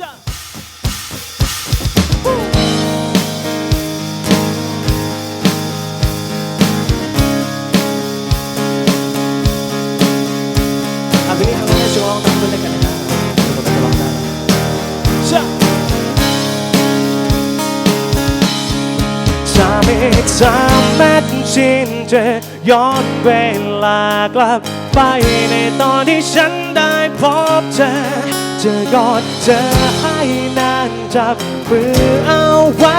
อะเพลงนี้ทำให้ช่วยร้องตามด้วยแล้วกันนะครับทุกคนจะร้องได้จ้ะจะไม่สามารถชินจะย้อนเวลากลับไปในตอนที่ฉันได้พบเธอ จะกอดเธอให้นานจับมือเอาไว้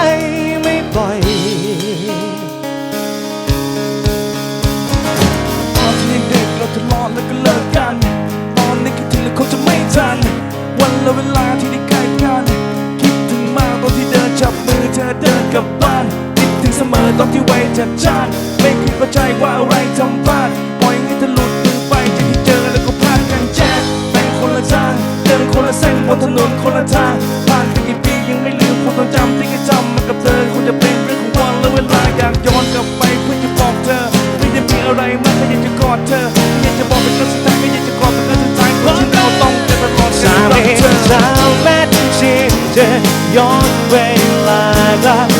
ไม่ปล่อยตอนที่เด็กเราทะเลาะแล้วก็เลิกกัน ตอนนี้คิดถึงแล้วคงจะไม่ทัน วันและเวลาที่ได้ใกล้กัน คิดถึงมากตอนที่เดินจับมือเธอเดินกลับบ้าน คิดถึงเสมอตอนที่ไว้จัดจาน ไม่คิดว่าใจว่าอะไรทำพลาด นถนนคนละทางผ่านไปกี่ปียังไม่ลืมความทรงจำที่เคยจำมากับเธอคงจะเป็นเรื่องของวันและเวลาอยากย้อนกลับไปเพื่อจะบอกเธอไม่ได้มีอะไรมากแค่อยากจะกอดเธอไม่อยากจะบอกเป็นครั้งสุดท้ายไม่อยากจะกอดเป็นครั้งสุดท้ายเพราะที่เราต้องเจอตลอดจะการรัไม่กเธอสามากลับ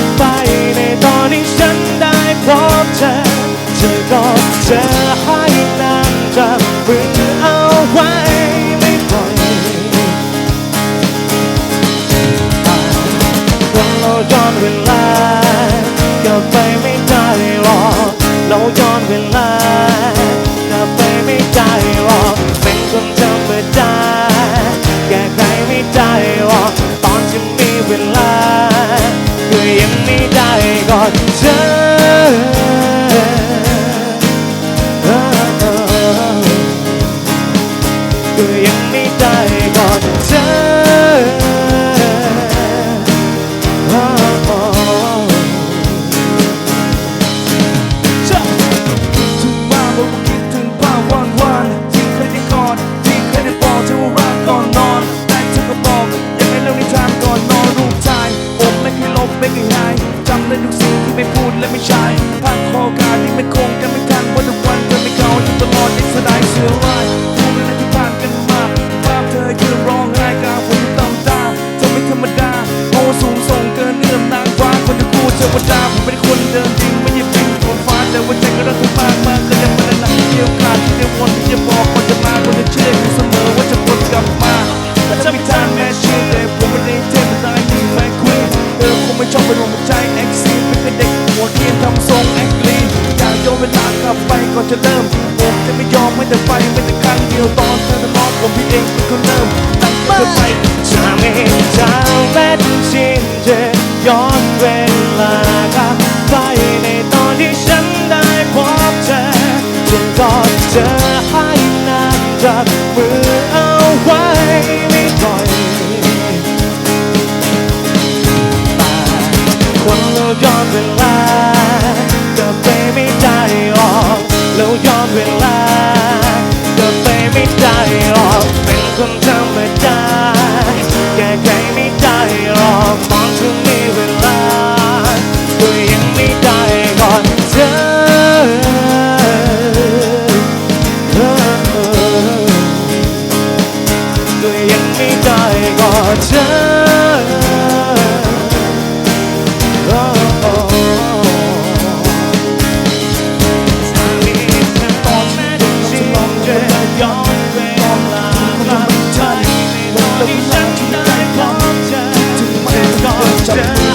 ก และไม่ใช่ภาพครงการที่ไม่คงกัน แต่ไฟไม่แต่ครั้งเดียวตอนเธอทะเลาะผมพี่เองเป็นคนเริ่มตั้งแต่เธอไปจะไม่จางแม้ชินจะย้อนเวลากลับไปในตอนที่ฉันได้พบเธอจะกอดเธอ เธอ Yeah.